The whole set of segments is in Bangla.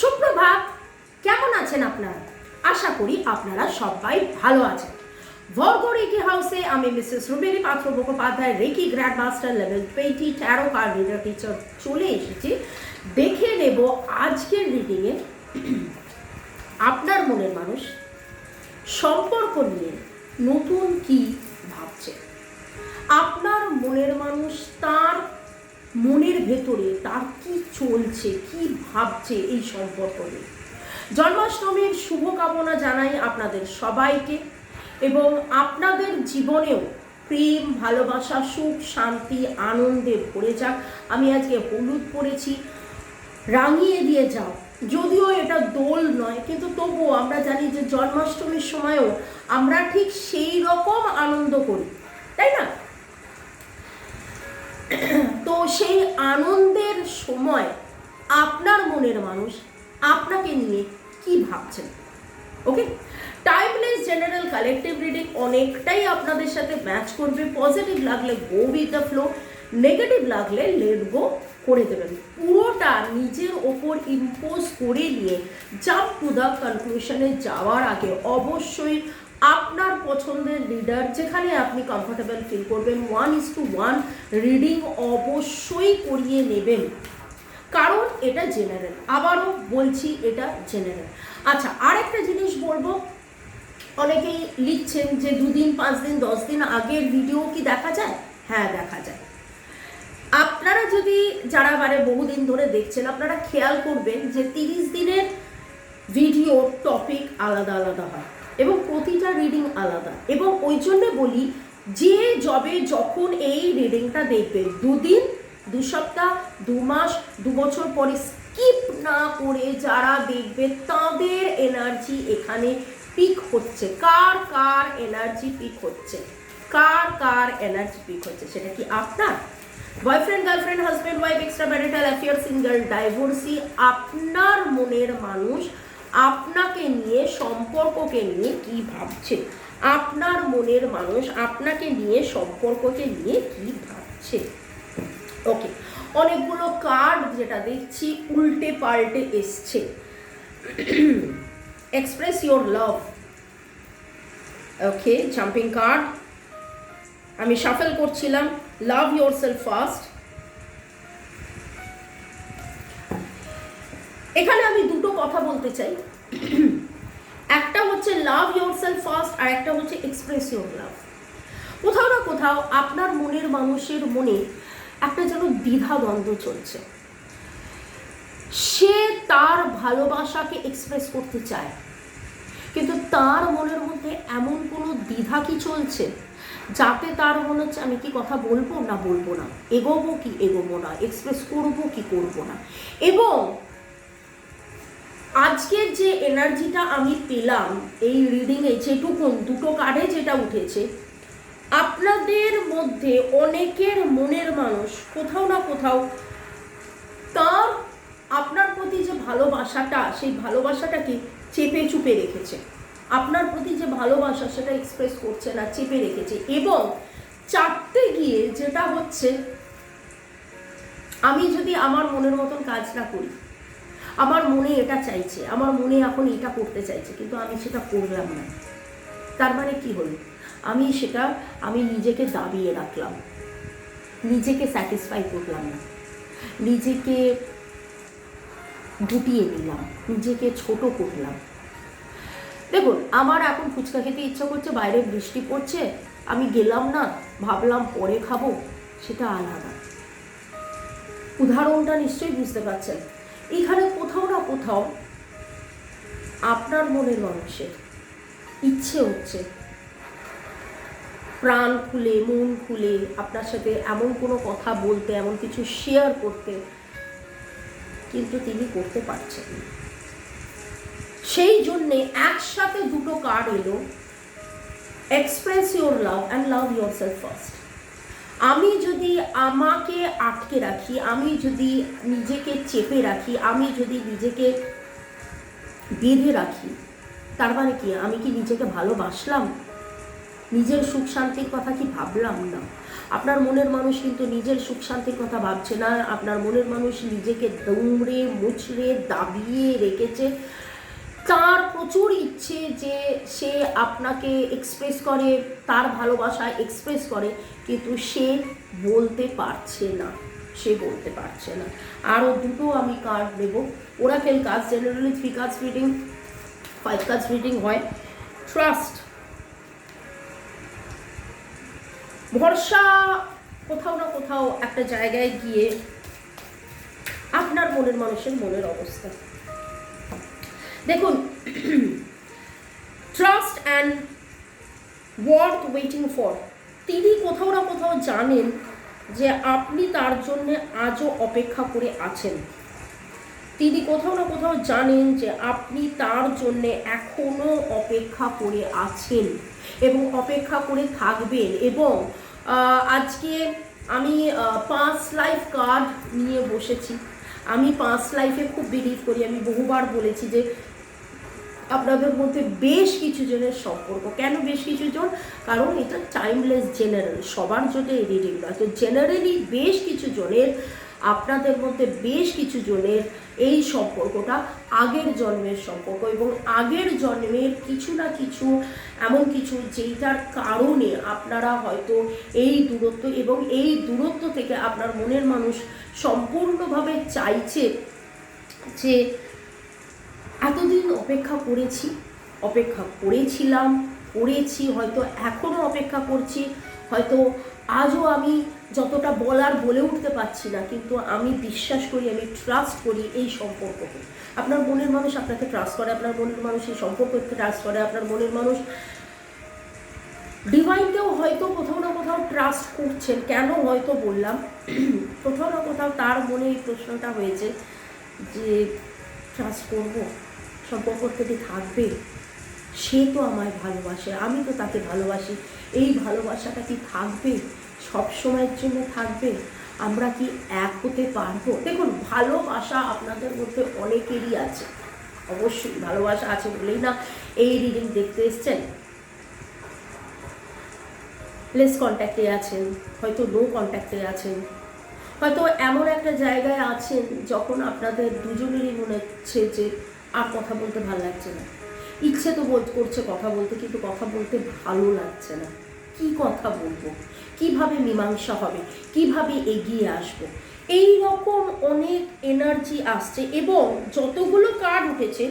সুপ্রভাত, কেমন আছেন আপনারা? আশা করি আপনারা সবাই ভালো আছেন। ভর্গ রেকি হাউসে আমি Mrs রুবেরি Patra Mukhopadhyay, reiki grand master level twenty tarot card reader teacher চলে এসেছি। দেখে নেব আজকের রিডিংয়ে আপনার মনের মানুষ সম্পর্ক নিয়ে নতুন কি ভাবছে। আপনার মনের মানুষ মনের ভেতরে তার কি চলছে, কি ভাবছে এই সম্পর্ক জন্মাষ্টমীর শুভকামনা জানাই আপনাদের সবাইকে এবং আপনাদের জীবনেও প্রেম, ভালোবাসা, সুখ, শান্তি, আনন্দে ভরে যাক। আমি আজকে হলুদ পরেছি, রাঙিয়ে দিয়ে যাও। যদিও এটা দোল নয়, কিন্তু তবুও আমরা জানি যে জন্মাষ্টমীর সময়ও আমরা ঠিক সেই রকম আনন্দ করি, তাই না? সেই আনন্দের সময় আপনার মনের মানুষ আপনাকে নিয়ে কি ভাবছেন? Okay timeless general collective reading অনেকটাই আপনাদের সাথে ম্যাচ করবে। পজিটিভ লাগলে go with the flow negative লাগলে লেট গো করে দেবেন। পুরোটা নিজের ওপর ইম্পোজ করে নিয়ে জাম্প টু দ্য কনক্লুশনে যাওয়ার আগে অবশ্যই আপনার পছন্দের রিডার যেখানে আপনি কমফোর্টেবল ফিল করবেন one is to one reading অবশ্যই করিয়ে নেবেন। কারণ এটা জেনারেল আবারও বলছি, এটা জেনারেল আচ্ছা আরেকটা জিনিস বলব। অনেকেই লিখছেন যে দুদিন পাঁচ দিন দশ দিন আগের ভিডিও কি দেখা যায়? হ্যাঁ দেখা যায়। আপনারা যদি, যারা মানে বহুদিন ধরে দেখছেন, আপনারা খেয়াল করবেন যে তিরিশ দিনের ভিডিও টপিক আলাদা আলাদা হয়। এবং প্রতিটা রিডিং আলাদা। এবং ওই জন্য বলি, যে যবে যখন এই রিডিংটা দেখবে দুদিন, দু সপ্তাহ, দু মাস, দু বছর পরে স্কিপ না করে যারা দেখবে তাদের এনার্জি এখানে পিক হচ্ছে। কার কার এনার্জি পিক হচ্ছে? কার কার এনার্জি পিক হচ্ছে? সেটা কি আপনার? Boyfriend girlfriend husband wife extra marital affair single divorcee আপনার মনের মানুষ আপনাকে নিয়ে, সম্পর্ককে নিয়ে কি ভাবছে? আপনার মনের মানুষ আপনাকে নিয়ে, সম্পর্ককে নিয়ে কি ভাবছে? ওকে অনেকগুলো কার্ড যেটা দেখছি উল্টে পাল্টে এসছে। Express your love okay jumping card আমি শাফেল করছিলাম। লাভ ইয়োর সেলফ ফার্স্ট এখানে আমি দুটো কথা বলতে চাই। একটা হচ্ছে লাভ ইয়োর সেলফ ফার্স্ট আর একটা হচ্ছে এক্সপ্রেস ইয়োর লাভ কোথাও না কোথাও আপনার মনের মানুষের মনে একটা যেন দ্বিধা দ্বন্দ্ব চলছে। সে তার ভালোবাসাকে এক্সপ্রেস করতে চায়, কিন্তু তার মনের মধ্যে এমন কোনো দ্বিধা কি চলছে, যাতে তার মনে হচ্ছে আমি কি কথা বলব না বলব না? এগোবো কি এগোবো না? এক্সপ্রেস করব কি করব না? এবং আজকের যে এনার্জিটা আমি পেলাম এই রিডিংয়ে যেটুকুন, দুটো কার্ডে যেটা উঠেছে, আপনাদের মধ্যে অনেকের মনের মানুষ, কোথাও না কোথাও, তার আপনার প্রতি যে ভালোবাসাটা, সেই ভালোবাসাটাকে চেপে চুপে রেখেছে। আপনার প্রতি যে ভালোবাসা, সেটা এক্সপ্রেস করছে না, চেপে রেখেছে। এবং চাপতে গিয়ে যেটা হচ্ছে, আমি যদি আমার মনের মতন কাজ না করি আমার মনে এটা চাইছে, আমার মনে এখন এটা করতে চাইছে, কিন্তু আমি সেটা করলাম না। তার মানে কি হলো? আমি সেটা, আমি নিজেকে দাবিয়ে রাখলাম। নিজেকে স্যাটিসফাই করলাম না। নিজেকে গুটিয়ে নিলাম, নিজেকে ছোট করলাম। দেখুন, আমার এখন ফুচকা খেতে ইচ্ছা করছে, বাইরে বৃষ্টি পড়ছে, আমি গেলাম না, ভাবলাম পরে খাব, সেটা আলাদা। উদাহরণটা নিশ্চয়ই বুঝতে পারছেন। এখানে কোথাও আপনার মনের মানুষের ইচ্ছে হচ্ছে। প্রাণ খুলে, মন খুলে আপনার সাথে এমন কোনো কথা বলতে, এমন কিছু শেয়ার করতে কিন্তু তিনি করতে পারছেন সেই জন্যে একসাথে দুটো কার্ড এলো express your love and love your self first আমি যদি আমাকে আটকে রাখি, আমি যদি নিজেকে চেপে রাখি, আমি যদি নিজেকে বেঁধে রাখি, তার মানে কি? আমি কি নিজেকে ভালোবাসলাম? নিজের সুখ শান্তির কথা কি ভাবলাম? না। আপনার মনের মানুষ কিন্তু নিজের সুখ শান্তির কথা ভাবছে না। আপনার মনের মানুষ নিজেকে দৌড়ে, মুচড়ে, দাবিয়ে রেখেছে। তার প্রচুর ইচ্ছে যে সে আপনাকে এক্সপ্রেস করে, তার ভালোবাসা এক্সপ্রেস করে, কিন্তু সে বলতে পারছে না, সে বলতে পারছে না। আরও দুটো আমি কার্ড দেবো ওরাকেল কাজ জেনারেলি থ্রি কাজ রিডিং ফাইভ কাজ রিডিং হয়। ট্রাস্ট ভরসা কোথাও না কোথাও একটা জায়গায় গিয়ে আপনার মনের মানুষের মনের অবস্থা। দেখুন trust and worth waiting for তিনি কোথাও না কোথাও জানেন যে আপনি তার জন্য আজও অপেক্ষা করে আছেন। তিনি কোথাও না কোথাও জানেন যে আপনি তার জন্যে এখনও অপেক্ষা করে আছেন এবং অপেক্ষা করে থাকবেন এবং আজকে আমি পাঁচ লাইফ কার্ড নিয়ে বসেছি। আমি পাঁচ লাইফে খুব বিলিভ করি। আমি বহুবার বলেছি যে আপনাদের মধ্যে বেশ কিছু জনের সম্পর্ক। কেন বেশ কিছু জন কারণ এটা টাইমলেস জেনারেল সবার জন্য এই রিডিং নয়। তো জেনারেলি বেশ কিছু জনের আপনাদের মধ্যে বেশ কিছু জনের এই সম্পর্কটা আগের জন্মের সম্পর্ক এবং আগের জন্মের কিছু না কিছু, এমন কিছু যেইটার কারণে আপনারা হয়তো এই দূরত্ব এবং এই দূরত্ব থেকে আপনার মনের মানুষ সম্পূর্ণভাবে চাইছে যে এতদিন অপেক্ষা করেছি, অপেক্ষা করেছিলাম, করেছি, হয়তো এখনও অপেক্ষা করছি, হয়তো আজও আমি যতটা বলার বলে উঠতে পারছি না, কিন্তু আমি বিশ্বাস করি, আমি ট্রাস্ট করি এই সম্পর্ককে। আপনার মনের মানুষ আপনাকে ট্রাস্ট করে, আপনার মনের মানুষ এই সম্পর্ককে ট্রাস্ট করে, আপনার মনের মানুষ ডিভাইনকেও হয়তো কোথাও না কোথাও ট্রাস্ট করছেন। কেন হয়তো বললাম? কোথাও না কোথাও তার মনে এই প্রশ্নটা হয়েছে যে ট্রাস্ট করব? সম্পর্ক থেকে থাকবে? সে তো আমায় ভালোবাসে, আমি তো তাকে ভালোবাসি। এই ভালোবাসাটা কি থাকবে? সব সময়ের জন্য থাকবে? আমরা কি এক হতে পারব? দেখুন, ভালোবাসা আপনাদের মধ্যে অনেকেরই আছে। অবশ্যই ভালোবাসা আছে বলেই না এই রিডিং দেখতে এসছেন? লেস কন্ট্যাক্টে আছেন, হয়তো নো কন্ট্যাক্টে আছেন। হয়তো এমন একটা জায়গায় আছেন যখন আপনাদের দুজনেরই মনে হচ্ছে যে আর কথা বলতে ভালো লাগছে না। ইচ্ছে তো বোধ করছে কথা বলতে, কিন্তু কথা বলতে ভালো লাগছে না। কি কথা বলব? কীভাবে মীমাংসা হবে? কীভাবে এগিয়ে আসব? এই রকম অনেক এনার্জি আসছে এবং যতগুলো কার্ড উঠেছে,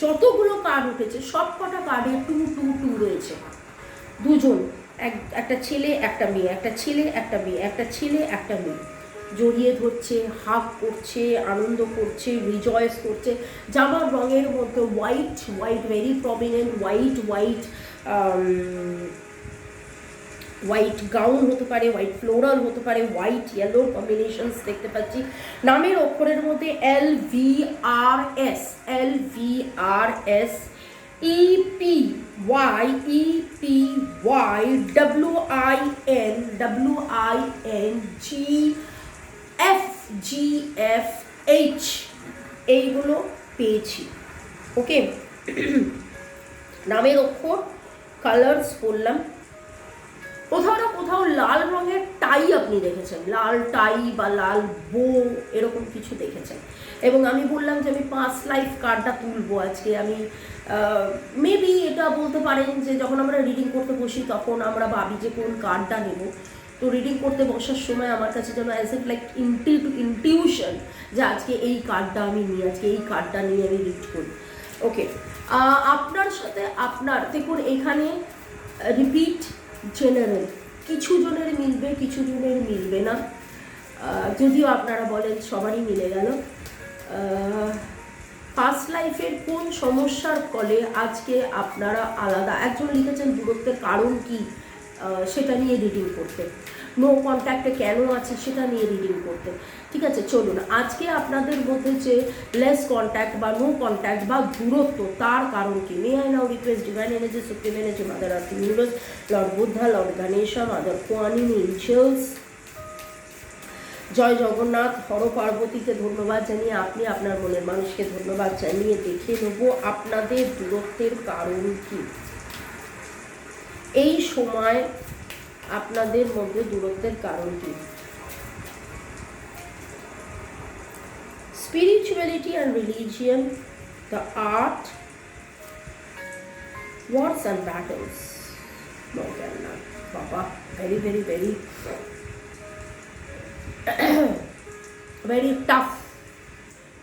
যতগুলো কার্ড উঠেছে সব কটা কার্ডে টু টু টু রয়েছে। দুজন, এক, একটা ছেলে, একটা মেয়ে, একটা ছেলে, একটা মেয়ে, একটা ছেলে, একটা মেয়ে। জড়িয়ে ধরছে হাফ করছে, আনন্দ করছে রিজয়েস করছে। জামার রঙের মধ্যে white white very prominent white white white gown হতে পারে হোয়াইট ফ্লোরাল হতে পারে হোয়াইট ইয়েলো কম্বিনেশনস দেখতে পাচ্ছি। নামের অক্ষরের মধ্যে L V R S L V R S E P Y E P Y W I N W I N G F G F H এইগুলো পেয়েছি। ওকে? নামের অক্ষর কালার্স বললাম। কোথাও না কোথাও লাল রঙের টাই আপনি দেখেছেন। লাল টাই বা লাল বো এরকম কিছু দেখেছেন। এবং আমি বললাম যে আমি পাঁচ লাইফ কার্ডটা তুলবো আজকে। আমি মেবি এটা বলতে পারেন যে যখন আমরা রিডিং করতে বসি তখন আমরা ভাবি যে কোন কার্ডটা নেব। তো রিডিং করতে বসার সময় আমার কাছে যেন as a like inti intuition যে আজকে এই কার্ডটা আমি নিই আজকে এই কার্ডটা নিয়ে আমি রিড করি। ওকে আপনার সাথে আপনার, দেখুন এখানে রিপিট জেনারেল কিছু জনের মিলবে, কিছু জনের মিলবে না। যদিও আপনারা বলেন সবারই মিলে গেল। পাস্ট লাইফের কোন সমস্যার ফলে আজকে আপনারা আলাদা, একজন লিখেছেন দূরত্বের কারণ কি? সেটা নিয়ে রিডিং করতে। নো কন্ট্যাক্টে কেন আছে সেটা নিয়ে রিডিং করতে। ঠিক আছে, চলুন। আজকে আপনাদের মধ্যে যে লেস কন্ট্যাক্ট বা নো কন্ট্যাক্ট বা দূরত্ব, তার কারণ কি? May I now request divine energy supreme energy mother earth universe lord Buddha lord Ganesha mother Kuan Yin angels জয় জগন্নাথ, হর পার্বতীকে ধন্যবাদ জানিয়ে আপনি আপনার মনের মানুষকে ধন্যবাদ জানিয়ে দেখে নেব। আপনাদের দূরত্বের কারণ কি? এই সময় আপনাদের মধ্যে দূরত্বের কারণ কি the art, wars and battles. More than that. Baba, very, very, very, very tough.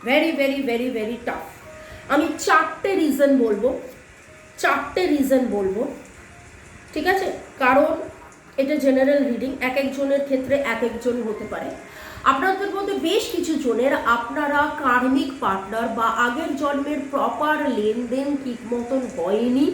Very, very, very, very tough. আমি চারটে রিজন বলব চারটে রিজন বলব ঠিক আছে? কারণ এটা জেনারেল রিডিং এক একজনের ক্ষেত্রে এক একজন হতে পারে। আপনাদের মধ্যে বেশ কিছু জনের আপনারা কার্মিক পার্টনার বা আগের জন্মের প্রপার লেনদেন ঠিক মতন হয়নি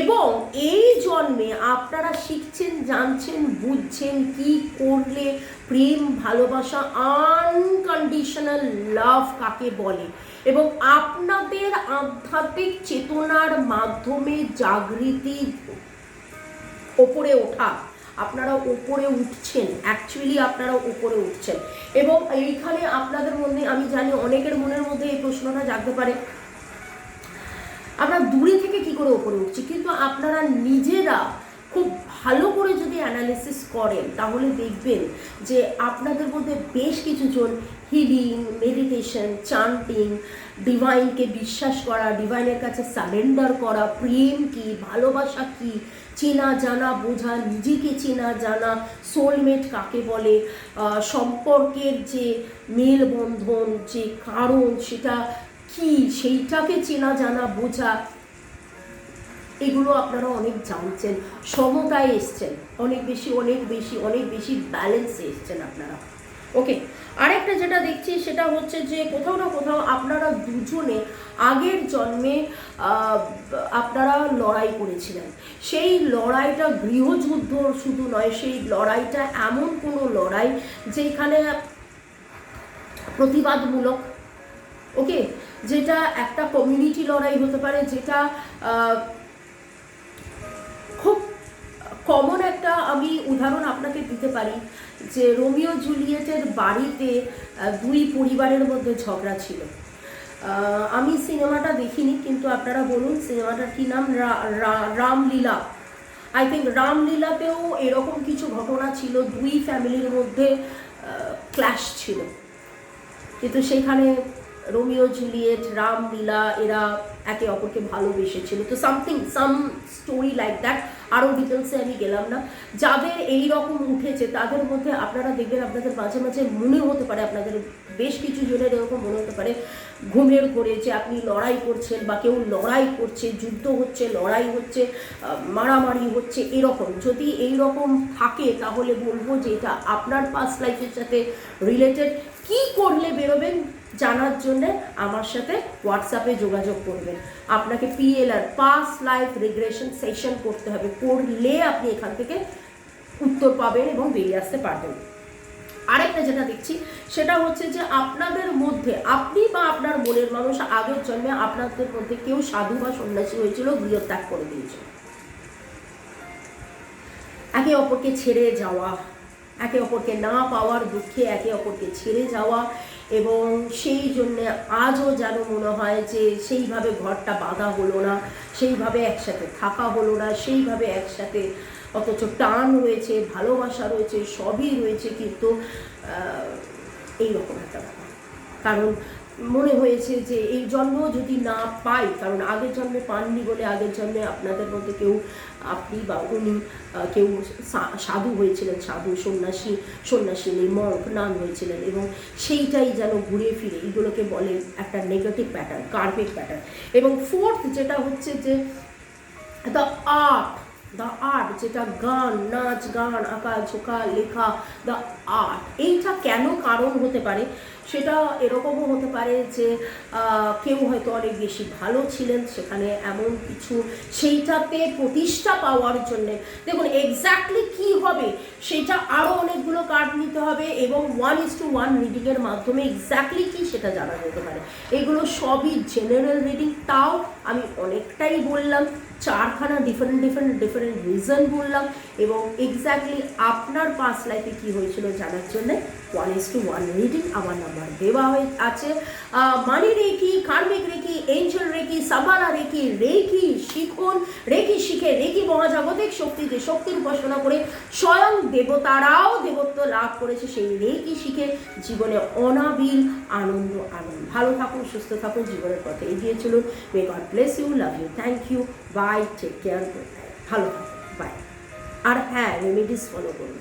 এবং এই জন্মে আপনারা শিখছেন, জানছেন, বুঝছেন কি করলে প্রেম, ভালোবাসা আনকন্ডিশনাল লাভ কাকে বলে এবং আপনাদের আধ্যাত্মিক চেতনার মাধ্যমে জাগৃতি ওপরে ওঠা। আপনারা উপরে উঠছেন। অ্যাকচুয়ালি আপনারা উপরে উঠছেন। এবং এইখানে আপনাদের মধ্যে, আমি জানি অনেকের মনের মধ্যে এই প্রশ্নটা জাগতে পারে। আমরা দূরে থেকে কি করে উপরে উঠছি? কিন্তু আপনারা নিজেরা খুব ভালো করে যদি অ্যানালিসিস করেন, তাহলে দেখবেন যে আপনাদের মধ্যে বেশ কিছু জন হিলিং মেডিটেশন চান্টিং ডিভাইনকে বিশ্বাস করা ডিভাইনের কাছে সারেন্ডার করা, প্রেম কি, ভালোবাসা কি, চেনা জানা বোঝা, নিজেকে চেনা জানা সোলমেট কাকে বলে সম্পর্কের যে মেলবন্ধন, যে কারণ, সেটা কি, সেইটাকে চেনা জানা বোঝা এগুলো আপনারা অনেক জানছেন, সমতায় এসছেন, অনেক বেশি অনেক বেশি অনেক বেশি ব্যালেন্সে এসছেন আপনারা। ওকে আরেকটা যেটা দেখছি সেটা হচ্ছে যে কোথাও না কোথাও আপনারা দুজনে আগের জন্মে আপনারা লড়াই করেছিলেন। সেই লড়াইটা গৃহযুদ্ধ শুধু নয়, সেই লড়াইটা এমন কোনো লড়াই যেখানে প্রতিবাদমূলক ওকে যেটা একটা কমিউনিটি লড়াই হতে পারে, যেটা কমন একটা আমি উদাহরণ আপনাকে দিতে পারি যে রোমিও জুলিয়েটের বাড়িতে দুই পরিবারের মধ্যে ঝগড়া ছিল। আমি সিনেমাটা দেখিনি, কিন্তু আপনারা বলুন সিনেমাটার কি নাম? রামলীলা। আই থিঙ্ক রামলীলাতেও এরকম কিছু ঘটনা ছিল, দুই ফ্যামিলির মধ্যে ক্ল্যাশ ছিল। কিন্তু সেখানে রোমিও জুলিয়েট, রামলীলা, এরা একে অপরকে ভালোবেসেছিল। তো something some story like that আরও ডিটেলসে আমি গেলাম না। যাদের এই রকম উঠেছে, তাদের মধ্যে আপনারা দেখবেন আপনাদের মাঝে মাঝে মনে হতে পারে আপনাদের বেশ কিছু জনের এরকম মনে হতে পারে ঘুমের ঘরে যে আপনি লড়াই করছেন বা কেউ লড়াই করছে, যুদ্ধ হচ্ছে, লড়াই হচ্ছে মারামারি হচ্ছে, এরকম। যদি এই রকম থাকে, তাহলে বলব যে এটা আপনার পাস্ট লাইফের সাথে রিলেটেড কি করলে বেরোবেন? জানার জন্য আমার সাথে হোয়াটসঅ্যাপে যোগাযোগ করবেন। আপনাকে PLR past life regression session করতে হবে। করলে আপনি এখান থেকে উত্তর পাবেন এবং বেরিয়ে আসতে পারবেন। আরেকটা যেটা দেখছি, সেটা হচ্ছে যে আপনাদের মধ্যে আপনি বা আপনার মনের মানুষ আগের জন্মে আপনাদের মধ্যে কেউ সাধু বা সন্ন্যাসী হয়েছিল, গৃহত্যাগ করে দিয়েছিল। একে অপরকে ছেড়ে যাওয়া, একে অপরকে না পাওয়ার দুঃখে একে অপরকে ছেড়ে যাওয়া এবং সেই জন্যে আজও যেন মনে হয় যে সেইভাবে ঘরটা বাঁধা হলো না, সেইভাবে একসাথে থাকা হলো না, সেইভাবে একসাথে অথচ টান রয়েছে, ভালোবাসা রয়েছে, সবই রয়েছে কিন্তু এইরকম একটা ব্যাপার। কারণ মনে হয়েছে যে এই জন্ম যদি না পাই, কারণ আগের জন্মে পাননি বলে আগের জন্মে আপনাদের মধ্যে কেউ আপনি বা উনি কেউ সাধু হয়েছিলেন, সাধু, সন্ন্যাসী সন্ন্যাসিনী মঙ্ক নাম হয়েছিলেন এবং সেইটাই যেন ঘুরে ফিরে, এগুলোকে বলে একটা নেগেটিভ প্যাটার্ন কার্মিক প্যাটার্ন এবং ফোর্থ যেটা হচ্ছে যে দ্য আর্ট দ্য আর্ট যেটা গান, নাচ, গান, আঁকা, ঝোঁকা, লেখা দ্য আর্ট এইটা কেন কারণ হতে পারে? সেটা এরকমও হতে পারে যে কেউ হয়তো অনেক বেশি ভালো ছিলেন সেখানে এমন কিছু, সেইটাতে প্রতিষ্ঠা পাওয়ার জন্যে। দেখুন এক্স্যাক্টলি কি হবে, সেটা আরও অনেকগুলো কার্ড নিতে হবে এবং ওয়ান ইস টু ওয়ান রিডিংয়ের মাধ্যমে এক্স্যাক্টলি কি সেটা জানা যেতে পারে। এগুলো সবই জেনারেল রিডিং তাও আমি অনেকটাই বললাম। চারখানা ডিফারেন্ট ডিফারেন্ট ডিফারেন্ট রিজন বললাম এবং এক্স্যাক্টলি আপনার পাঁচ লাইফে কি হয়েছিল জানার জন্য one is to one reading আমার নাম্বার দেওয়া হয়ে আছে। মানি রেখি কার্মিক রেখি এঞ্জেল রেখি সাবানা রেখি রেখি শিখুন রেখি শিখে রেখি মহাজাগতিক শক্তিতে শক্তির উপাসনা করে স্বয়ং দেবতারাও দেবত্ব লাভ করেছে। সেই রেখি শিখে জীবনে অনাবিল আনন্দ আনন্দ। ভালো থাকুন, সুস্থ থাকুন, জীবনের পথে এগিয়ে চলুন। May God bless you love you thank you bye take care ভালো থাকুন বাই আর হ্যাঁ রেমেডিস ফলো করুন।